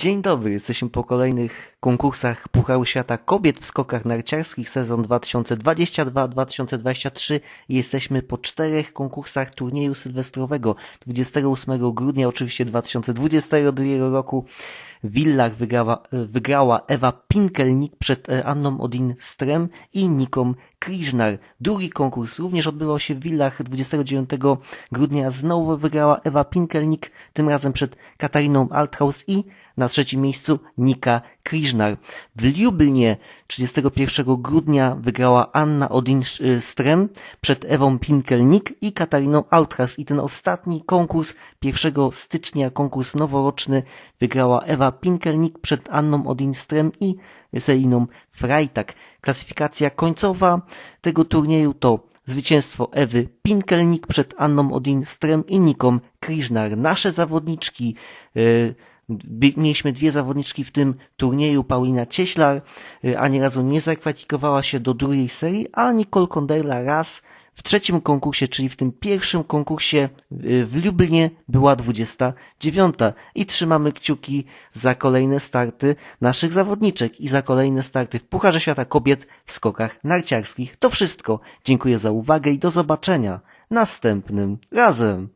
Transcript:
Dzień dobry, jesteśmy po kolejnych konkursach Pucharu Świata Kobiet w skokach narciarskich sezon 2022-2023 i jesteśmy po czterech konkursach turnieju sylwestrowego 28 grudnia oczywiście 2022 roku w Villach wygrała, wygrała Ewa Pinkelnik przed e, Anną Odin-Strem i Niką Kriżnar. Drugi konkurs również odbywał się w Villach 29 grudnia. Znowu wygrała Ewa Pinkelnik, tym razem przed Katariną Althaus i na trzecim miejscu Nika Kriżnar. W Lublinie 31 grudnia wygrała Anna Odin-Strem przed Ewą Pinkelnik i Katariną Althaus. I ten ostatni konkurs 1 stycznia, konkurs noworoczny, wygrała Ewa Pinkelnik przed Anną Odin-Strem i Seliną Freitag. Klasyfikacja końcowa tego turnieju to zwycięstwo Ewy Pinkelnik przed Anną Odin-Strem i Niką Kriżnar. Nasze zawodniczki yy, Mieliśmy dwie zawodniczki w tym turnieju, Paulina Cieślar ani razu nie zakwalifikowała się do drugiej serii, a Nicole Konderla raz w trzecim konkursie, czyli w tym pierwszym konkursie w Lublinie była 29. I trzymamy kciuki za kolejne starty naszych zawodniczek i za kolejne starty w Pucharze Świata Kobiet w skokach narciarskich. To wszystko. Dziękuję za uwagę i do zobaczenia następnym razem.